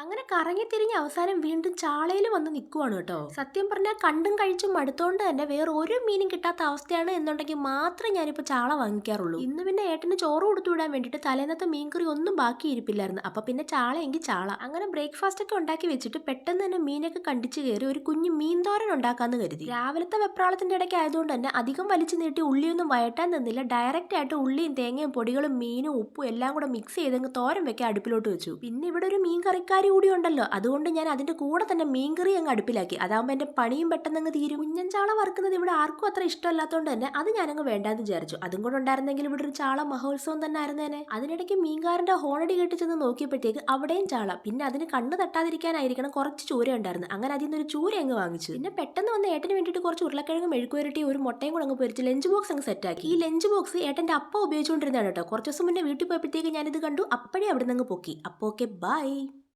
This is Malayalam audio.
അങ്ങനെ കറങ്ങി തിരിഞ്ഞ് അവസാനം വീണ്ടും ചാളയിൽ വന്ന് നിൽക്കുവാണ് കേട്ടോ. സത്യം പറഞ്ഞാൽ കണ്ടും കഴിച്ചും മടുത്തോണ്ട് തന്നെ വേറെ ഒരു മീനും കിട്ടാത്ത അവസ്ഥയാണ് എന്നുണ്ടെങ്കിൽ മാത്രമേ ഞാനിപ്പോൾ ചാള വാങ്ങിക്കാറുള്ളൂ. ഇന്ന് പിന്നെ ഏട്ടന് ചോറ് കൊടുത്തു വിടാൻ വേണ്ടിയിട്ട് തലേന്നത്തെ മീൻകറി ഒന്നും ബാക്കി ഇരിപ്പില്ലായിരുന്നു. അപ്പൊ പിന്നെ ചാള എങ്കിൽ ചാള. അങ്ങനെ ബ്രേക്ക്ഫാസ്റ്റ് ഒക്കെ ഉണ്ടാക്കി വെച്ചിട്ട് പെട്ടെന്ന് തന്നെ മീനൊക്കെ കണ്ടിച്ച് കയറി ഒരു കുഞ്ഞു മീൻതോരൻ ഉണ്ടാക്കാന്ന് കരുതി. രാവിലത്തെ വെപ്രാളത്തിന്റെ ഇടയ്ക്ക് ആയതുകൊണ്ട് തന്നെ അധികം വലിച്ചു നീട്ടി ഉള്ളിയൊന്നും വയറ്റാൻ നിന്നില്ല ഡയറക്റ്റ് ആയിട്ട് ഉള്ളിയും തേങ്ങയും പൊടികളും മീനും ഉപ്പും എല്ലാം കൂടെ മിക്സ് ചെയ്തങ്ങ് തോരൻ വെക്കാൻ അടുപ്പിലോട്ട് വെച്ചു. പിന്നെ ഇവിടെ ഒരു മീൻ കറിക്കാരി കൂടി ഉണ്ടല്ലോ അതുകൊണ്ട് ഞാൻ അതിന്റെ കൂടെ തന്നെ മീൻകറി അങ്ങ് അടുപ്പിലാക്കി. അതാകുമ്പോൾ എന്റെ പണിയും പെട്ടെന്ന് അങ്ങ് തീരും. കുഞ്ഞൻ ചാള വറുക്കുന്നത് ഇവിടെ ആർക്കും അത്ര ഇഷ്ടമല്ലാത്തതുകൊണ്ട് തന്നെ അത് ഞാനങ്ങ് വേണ്ടാന്ന് വിചാരിച്ചു. അതും കൂടെ ഉണ്ടായിരുന്നെങ്കിൽ ഇവിടെ ഒരു ചാള മഹോത്സവം തന്നെ ആയിരുന്നേനെ. അതിനിടയ്ക്ക് മീൻകാരന്റെ ഹോണടി കേട്ട് ചെന്ന് നോക്കിയപ്പോഴത്തേക്ക് അവിടെയും ചാള. പിന്നെ അതിന് കണ്ണു തട്ടാതിരിക്കാനായിരിക്കണം കുറച്ച് ചൂര ഉണ്ടായിരുന്നു. അങ്ങനെ അതിൽ നിന്നൊരു ചൂര അങ്ങ് വാങ്ങിച്ചു. പിന്നെ പെട്ടെന്ന് വന്ന് ഏട്ടന് വേണ്ടിയിട്ട് കുറച്ച് ഉരുളക്കിഴങ്ങ് മെഴുക്കുവരട്ടി ഒരു മുട്ടയും കൂടെ അങ്ങ് പൊരിച്ച് ലഞ്ച് ബോക്സ് അങ്ങ് സെറ്റാക്കി ഈ ലഞ്ച് ബോക്സ് ഏട്ടന്റെ അപ്പ ഉപയോഗിച്ചുകൊണ്ടിരുന്നതാണ് കേട്ടോ. കുറച്ച് ദിവസം മുന്നേ വീട്ടിൽ പോയപ്പോഴത്തേക്ക് ഞാനിത് കണ്ടു. അപ്പോഴേ അവിടെ നിന്ന് പൊക്കി. അപ്പോൾ ഓക്കെ ബൈ.